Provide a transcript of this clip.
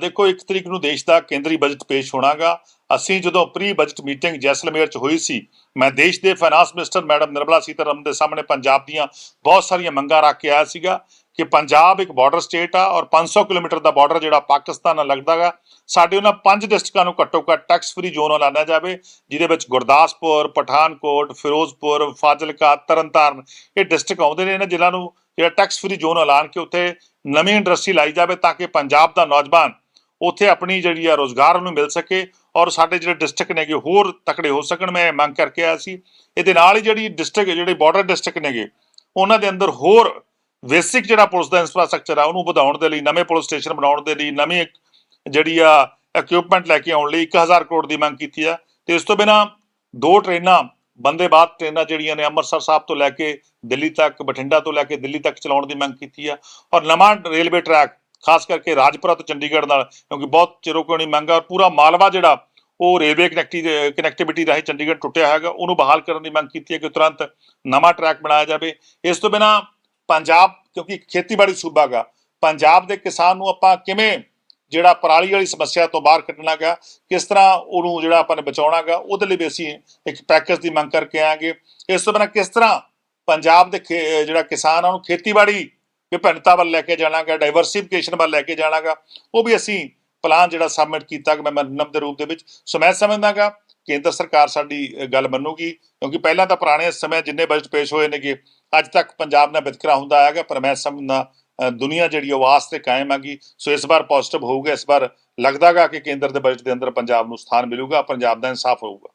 ਦੇਖੋ, ਇੱਕ ਤਰੀਕ ਨੂੰ ਦੇਸ਼ ਦਾ ਕੇਂਦਰੀ ਬਜਟ ਪੇਸ਼ ਹੋਣਾਗਾ। ਅਸੀਂ ਜਦੋਂ ਪ੍ਰੀ ਬਜਟ ਮੀਟਿੰਗ ਜੈਸਲਮੇਰ ਚ ਹੋਈ ਸੀ, ਮੈਂ ਦੇਸ਼ ਦੇ finance minister madam Nirmala Sitharaman ਦੇ ਸਾਹਮਣੇ ਪੰਜਾਬ ਦੀਆਂ ਬਹੁਤ ਸਾਰੀਆਂ ਮੰਗਾਂ ਰੱਖ ਕੇ ਆਇਆ ਸੀਗਾ ਕਿ ਪੰਜਾਬ ਇੱਕ ਬਾਰਡਰ ਸਟੇਟ ਆ ਔਰ 500 ਕਿਲੋਮੀਟਰ ਦਾ ਬਾਰਡਰ ਜਿਹੜਾ ਪਾਕਿਸਤਾਨ ਨਾਲ ਲੱਗਦਾਗਾ ਸਾਡੇ ਉਹਨਾਂ ਪੰਜ ਡਿਸਟ੍ਰਿਕਟਾਂ ਨੂੰ ਘੱਟੋ ਘੱਟ ਟੈਕਸ ਫ੍ਰੀ ਜ਼ੋਨ ਐਲਾਨਿਆ ਜਾਵੇ, ਜਿਹਦੇ ਵਿੱਚ ਗੁਰਦਾਸਪੁਰ, ਪਠਾਨਕੋਟ, ਫਿਰੋਜ਼ਪੁਰ, ਫਾਜ਼ਿਲਕਾ, ਤਰਨਤਾਰਨ ਇਹ ਡਿਸਟ੍ਰਿਕਟ ਆਉਂਦੇ ਨੇ ਇਹਨਾਂ ਜ਼ਿਲ੍ਹਿਆਂ ਨੂੰ। ਜਿਹੜਾ ਟੈਕਸ ਫ੍ਰੀ ਜ਼ੋਨ ਐਲਾਨ ਕੇ ਉੱਥੇ ਨਵੀਂ ਇੰਡਸਟਰੀ ਲਾਈ ਜਾਵੇ ਤਾਂ ਕਿ ਪੰਜਾਬ ਦਾ ਨੌਜਵਾਨ ਉੱਥੇ ਆਪਣੀ ਜਿਹੜੀ ਆ ਰੋਜ਼ਗਾਰ ਉਹਨੂੰ ਮਿਲ ਸਕੇ ਔਰ ਸਾਡੇ ਜਿਹੜੇ ਡਿਸਟ੍ਰਿਕਟ ਨੇਗੇ ਹੋਰ ਤਕੜੇ ਹੋ ਸਕਣ। ਮੈਂ ਇਹ ਮੰਗ ਕਰਕੇ ਆਇਆ ਸੀ। ਇਹਦੇ ਨਾਲ ਹੀ ਜਿਹੜੀ ਡਿਸਟ੍ਰਿਕਟ ਜਿਹੜੇ ਬਾਰਡਰ ਡਿਸਟ੍ਰਿਕਟ ਨੇਗੇ, ਉਹਨਾਂ ਦੇ ਅੰਦਰ ਹੋਰ ਬੇਸਿਕ ਜਿਹੜਾ ਪੁਲਿਸ ਦਾ ਇਨਫਰਾਸਟ੍ਰਕਚਰ ਆ, ਉਹਨੂੰ ਵਧਾਉਣ ਦੇ ਲਈ, ਨਵੇਂ ਪੁਲਿਸ ਸਟੇਸ਼ਨ ਬਣਾਉਣ ਦੇ ਲਈ, ਨਵੀਂ ਜਿਹੜੀ ਆ ਇਕਵਿਪਮੈਂਟ ਲੈ ਕੇ ਆਉਣ ਲਈ 1000 ਕਰੋੜ ਦੀ ਮੰਗ ਕੀਤੀ ਆ। ਤੇ ਇਸ ਤੋਂ ਬਿਨਾ ਦੋ ਟ੍ਰੇਨਾਂ ਬੰਦੇ ਬਾਤ ਟ੍ਰੇਨਾਂ ਜਿਹੜੀਆਂ ਨੇ ਅੰਮ੍ਰਿਤਸਰ ਸਾਹਿਬ ਤੋਂ ਲੈ ਕੇ ਦਿੱਲੀ ਤੱਕ, ਬਠਿੰਡਾ ਤੋਂ ਲੈ ਕੇ ਦਿੱਲੀ ਤੱਕ ਚਲਾਉਣ ਦੀ ਮੰਗ ਕੀਤੀ ਆ। ਔਰ ਨਵਾਂ ਰੇਲਵੇ ਟਰੈਕ, ਖਾਸ ਕਰਕੇ ਰਾਜਪੁਰਾ ਤੋਂ ਚੰਡੀਗੜ੍ਹ ਨਾਲ, ਕਿਉਂਕਿ ਬਹੁਤ ਚਿਰੋਂ ਕੋਈ ਨਹੀਂ ਆ ਔਰ ਪੂਰਾ ਮਾਲਵਾ ਜਿਹੜਾ ਉਹ ਰੇਲਵੇ ਕਨੈਕਟੀ, ਕਨੈਕਟੀਵਿਟੀ ਰਾਹੀਂ ਚੰਡੀਗੜ੍ਹ ਟੁੱਟਿਆ ਹੈਗਾ, ਉਹਨੂੰ ਬਹਾਲ ਕਰਨ ਦੀ ਮੰਗ ਕੀਤੀ ਹੈ ਕਿ ਤੁਰੰਤ ਨਵਾਂ ਟਰੈਕ ਬਣਾਇਆ ਜਾਵੇ। ਇਸ ਤੋਂ ਬਿਨਾ ਪੰਜਾਬ, ਕਿਉਂਕਿ ਖੇਤੀਬਾੜੀ ਸੂਬਾ ਗਾ ਪੰਜਾਬ ਦੇ ਕਿਸਾਨ ਨੂੰ ਆਪਾਂ ਕਿਵੇਂ ਜਿਹੜਾ ਪਰਾਲੀ ਵਾਲੀ ਸਮੱਸਿਆ ਤੋਂ ਬਾਹਰ ਕੱਢਣਾ ਗਾ, ਕਿਸ ਤਰ੍ਹਾਂ ਉਹਨੂੰ ਜਿਹੜਾ ਆਪਾਂ ਨੇ ਬਚਾਉਣਾ ਗਾ, ਉਹਦੇ ਲਈ ਵੀ ਅਸੀਂ ਇੱਕ ਪੈਕੇਜ ਦੀ ਮੰਗ ਕਰਕੇ ਆਵਾਂਗੇ। ਇਸ ਤੋਂ ਬਿਨਾਂ ਕਿਸ ਤਰ੍ਹਾਂ ਪੰਜਾਬ ਦੇ ਖੇ- ਜਿਹੜਾ ਕਿਸਾਨ ਆ, ਉਹਨੂੰ ਖੇਤੀਬਾੜੀ ਵਿਭਿੰਨਤਾ ਵੱਲ ਲੈ ਕੇ ਜਾਣਾਗਾ ਡਾਈਵਰਸਿਫਿਕੇਸ਼ਨ ਵੱਲ ਲੈ ਕੇ ਜਾਣਾਗਾ ਉਹ ਵੀ ਅਸੀਂ ਪਲਾਨ ਜਿਹੜਾ ਸਬਮਿਟ ਕੀਤਾ ਕਿ ਮੈਮੋਰੰਡਮ ਦੇ ਰੂਪ ਦੇ ਵਿੱਚ। ਸੋ ਮੈਂ ਸਮਝਦਾਗਾ ਕੇਂਦਰ ਸਰਕਾਰ ਸਾਡੀ ਗੱਲ ਮੰਨੂਗੀ, ਕਿਉਂਕਿ ਪਹਿਲਾਂ ਤਾਂ ਪੁਰਾਣੇ ਸਮੇਂ ਜਿੰਨੇ ਬਜਟ ਪੇਸ਼ ਹੋਏ ਨੇਗੇ, ਅੱਜ ਤੱਕ ਪੰਜਾਬ ਨਾਲ ਵਿਤਕਰਾ ਹੁੰਦਾ ਆਏਗਾ ਪਰ ਮੈਂ ਸਮਝਦਾ ਦੁਨੀਆ ਜਿਹੜੀ ਉਹ ਵਾਸਤੇ ਕਾਇਮ ਹੈਗੀ। ਸੋ ਇਸ ਵਾਰ ਪੋਜ਼ਿਟਿਵ ਹੋਊਗਾ, ਇਸ ਵਾਰ ਲੱਗਦਾਗਾ ਕਿ ਕੇਂਦਰ ਦੇ ਬਜਟ ਦੇ ਅੰਦਰ ਪੰਜਾਬ ਨੂੰ ਸਥਾਨ ਮਿਲੂਗਾ, ਪੰਜਾਬ ਦਾ ਇਨਸਾਫ ਹੋਊਗਾ।